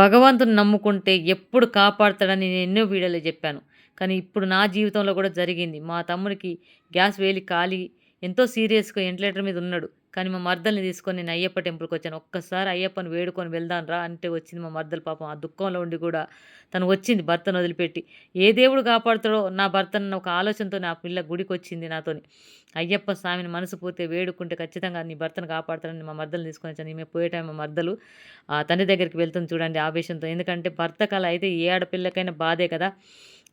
భగవంతుని నమ్ముకుంటే ఎప్పుడు కాపాడుతాడని నేను ఎన్నో వీడియోలో చెప్పాను. కానీ ఇప్పుడు నా జీవితంలో కూడా జరిగింది. మా తమ్ముడికి గ్యాస్ వేలి కాలి ఎంతో సీరియస్గా వెంటిలేటర్ మీద ఉన్నాడు. కానీ మా మర్దల్ని తీసుకొని నేను అయ్యప్ప టెంపుల్కి వచ్చాను. ఒక్కసారి అయ్యప్పని వేడుకొని వెళ్దాం రా అంటే వచ్చింది మా మర్దలు పాపం. ఆ దుఃఖంలో ఉండి కూడా తను వచ్చింది భర్తను వదిలిపెట్టి. ఏ దేవుడు కాపాడుతాడో నా భర్తను ఒక ఆలోచనతో నా పిల్ల గుడికి వచ్చింది నాతోని. అయ్యప్ప స్వామిని మనసు పోతే వేడుకుంటే ఖచ్చితంగా నీ భర్తను కాపాడుతాడని మా మర్దలు తీసుకొని వచ్చాను. ఈమె పోయే టైం మా మర్దలు ఆ తండ్రి దగ్గరికి వెళ్తుంది చూడండి ఆవేశంతో. ఎందుకంటే భర్త కళ అయితే ఏ ఆడపిల్లకైనా బాధే కదా.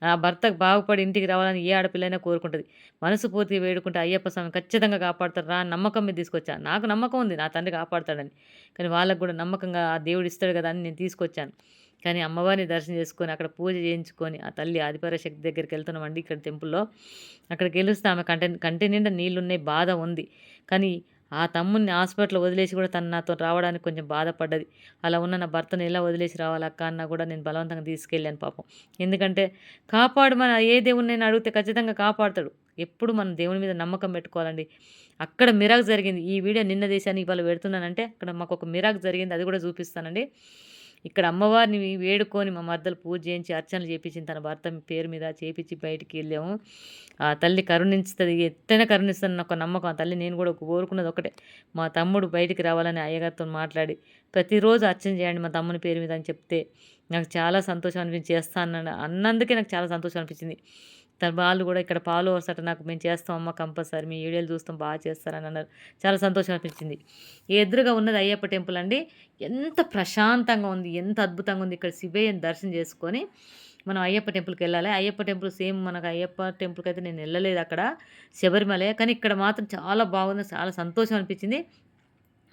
ఆ భర్తకు బాగుపడి ఇంటికి రావాలని ఏ ఆడపిల్లైనా కోరుకుంటుంది. మనసు పూర్తి వేడుకుంటే అయ్యప్ప స్వామి ఖచ్చితంగా కాపాడుతారు రా నమ్మకం మీద తీసుకొచ్చాను నాకు నమ్మకం ఉంది నా తండ్రి కాపాడుతాడని. కానీ వాళ్ళకు కూడా నమ్మకంగా ఆ దేవుడు ఇస్తాడు కదా అని నేను తీసుకొచ్చాను. కానీ అమ్మవారిని దర్శనం చేసుకొని అక్కడ పూజ చేయించుకొని ఆ తల్లి ఆదిపర శక్తి దగ్గరికి వెళ్తున్నామండి ఇక్కడ టెంపుల్లో. అక్కడికి వెళ్తే ఆమె కంటి కంటి నిండా నీళ్ళున్నాయి బాధ ఉంది. కానీ ఆ తమ్ముడిని హాస్పిటల్ వదిలేసి కూడా తను నాతో రావడానికి కొంచెం బాధపడ్డది. అలా ఉన్న నా భర్తను ఎలా వదిలేసి రావాలక్క అన్న కూడా నేను బలవంతంగా తీసుకెళ్ళాను పాపం. ఎందుకంటే కాపాడు మన ఏ దేవుని నేను అడిగితే ఖచ్చితంగా కాపాడుతాడు. ఎప్పుడు మనం దేవుని మీద నమ్మకం పెట్టుకోవాలండి. అక్కడ మిరాక్ జరిగింది. ఈ వీడియో నిన్న దేశాన్ని ఇవాళ పెడుతున్నానంటే అక్కడ మాకు ఒక మిరాక్ జరిగింది అది కూడా చూపిస్తానండి. ఇక్కడ అమ్మవారిని వేడుకొని మా మద్దలు పూజ చేయించి అర్చనలు చేయించింది తన భర్త పేరు మీద చేపించి బయటికి వెళ్ళాము. ఆ తల్లి కరుణించుతుంది ఎత్తైన కరుణిస్తుంది ఒక నమ్మకం. ఆ తల్లి నేను కూడా కోరుకున్నది ఒకటే. మా తమ్ముడు బయటికి రావాలని అయ్యగారితో మాట్లాడి ప్రతిరోజు అర్చన చేయండి మా తమ్ముని పేరు మీద అని చెప్తే నాకు చాలా సంతోషం అనిపించి చేస్తాను అన్నందుకే నాకు చాలా సంతోషం అనిపించింది. తన వాళ్ళు కూడా ఇక్కడ పాలు వసట నాకు మేము చేస్తాం అమ్మ కంపల్సరీ మీ వీడియోలు చూస్తాం బాగా చేస్తారని అన్నారు. చాలా సంతోషం అనిపించింది ఎదురుగా ఉన్నది అయ్యప్ప టెంపుల్ అండి. ఎంత ప్రశాంతంగా ఉంది ఎంత అద్భుతంగా ఉంది. ఇక్కడ శివయ్యని దర్శనం చేసుకొని మనం అయ్యప్ప టెంపుల్కి వెళ్ళాలి. అయ్యప్ప టెంపుల్ సేమ్ మనకు అయ్యప్ప టెంపుల్కి అయితే నేను వెళ్ళలేదు అక్కడ శబరిమల. కానీ ఇక్కడ మాత్రం చాలా బాగుంది చాలా సంతోషం అనిపించింది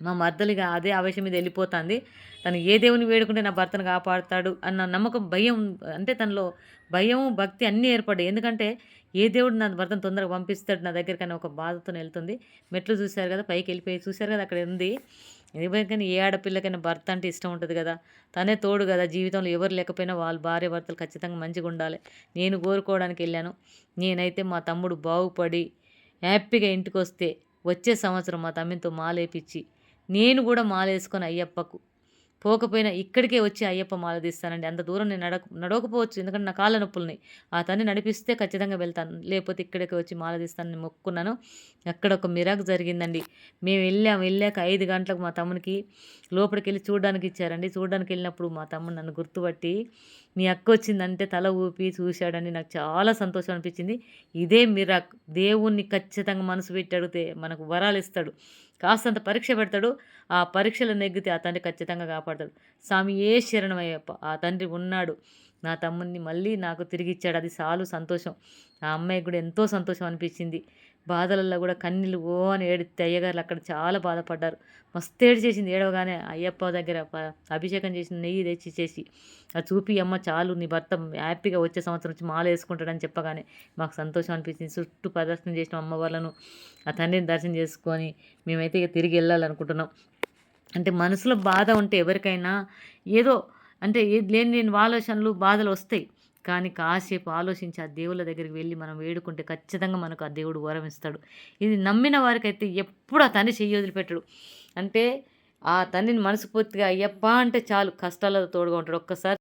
మా మర్దలిగా అదే ఆవేశం మీద వెళ్ళిపోతుంది. తను ఏ దేవుని వేడుకుంటే నా భర్తను కాపాడుతాడు అన్న నమ్మకం భయం అంటే తనలో భయం భక్తి అన్నీ ఏర్పడ్డాయి. ఎందుకంటే ఏ దేవుడు నా భర్తను తొందరగా పంపిస్తాడు నా దగ్గరికైనా ఒక బాధతో వెళ్తుంది. మెట్లు చూశారు కదా పైకి వెళ్ళిపోయి చూశారు కదా అక్కడ ఉంది. ఎవరికైనా ఏ ఆడపిల్లకైనా భర్త అంటే ఇష్టం ఉంటుంది కదా. తనే తోడు కదా జీవితంలో ఎవరు లేకపోయినా వాళ్ళ భార్య భర్తలు ఖచ్చితంగా మంచిగా ఉండాలి. నేను కోరుకోవడానికి వెళ్ళాను. నేనైతే మా తమ్ముడు బాగుపడి హ్యాపీగా ఇంటికి వస్తే వచ్చే సంవత్సరం మా తమ్మితో మాలేపించి నేను కూడా మాలేసుకొని అయ్యప్పకు. పోకపోయినా ఇక్కడికే వచ్చి అయ్యప్ప మాల తీస్తానండి. అంత దూరం నేను నడక నడవకపోవచ్చు. ఎందుకంటే నా కాళ్ళ నొప్పులున్నాయి. ఆ తన్ని నడిపిస్తే ఖచ్చితంగా వెళ్తాను. లేకపోతే ఇక్కడికి వచ్చి మాల తీస్తానని మొక్కున్నాను. అక్కడ ఒక మిరాక్ జరిగిందండి. మేము వెళ్ళాము వెళ్ళాక ఐదు గంటలకు మా తమ్మునికి లోపలికి వెళ్ళి చూడడానికి ఇచ్చారండి. చూడడానికి వెళ్ళినప్పుడు మా తమ్ముడు నన్ను గుర్తుపట్టి మీ అక్క వచ్చిందంటే తల ఊపి చూశాడని నాకు చాలా సంతోషం అనిపించింది. ఇదే మిరాక్. దేవుణ్ణి ఖచ్చితంగా మనసు పెట్టి అడిగితే మనకు వరాలు ఇస్తాడు కాస్తంత పరీక్ష పెడతాడు ఆ పరీక్షలు నెగ్గితే ఆ తండ్రి ఖచ్చితంగా కాపాడతాడు. స్వామి ఏ శరణమయ్యప్ప ఆ తండ్రి ఉన్నాడు. నా తమ్ముడిని మళ్ళీ నాకు తిరిగి ఇచ్చాడు అది చాలు సంతోషం. ఆ అమ్మాయికి కూడా ఎంతో సంతోషం అనిపించింది. బాధలలో కూడా కన్నీళ్ళు ఓ అని ఏడితే అయ్యగారు అక్కడ చాలా బాధపడ్డారు. మస్తు ఏడు చేసింది. ఏడవగానే అయ్యప్ప దగ్గర అభిషేకం చేసిన నెయ్యి తెచ్చి చేసి అది చూపి అమ్మ చాలు నీ భర్త హ్యాపీగా వచ్చే సంవత్సరం నుంచి మాల వేసుకుంటాడని చెప్పగానే మాకు సంతోషం అనిపించింది. చుట్టూ ప్రదర్శన చేసిన అమ్మ వాళ్ళను ఆ తండ్రిని దర్శనం చేసుకొని మేమైతే ఇక తిరిగి వెళ్ళాలనుకుంటున్నాం. అంటే మనసులో బాధ ఉంటే ఎవరికైనా ఏదో అంటే లేని లేని ఆలోచనలు బాధలు వస్తాయి. కానీ కాసేపు ఆలోచించి ఆ దేవుళ్ళ దగ్గరికి వెళ్ళి మనం వేడుకుంటే ఖచ్చితంగా మనకు ఆ దేవుడు వరం ఇస్తాడు. ఇది నమ్మిన వారికైతే ఎప్పుడు ఆ తండ్రి చెయ్యి వదిలిపెట్టడు. అంటే ఆ తండ్రిని మనస్ఫూర్తిగా అయ్యప్ప అంటే చాలు కష్టాలతో తోడుగా ఉంటాడు. ఒక్కసారి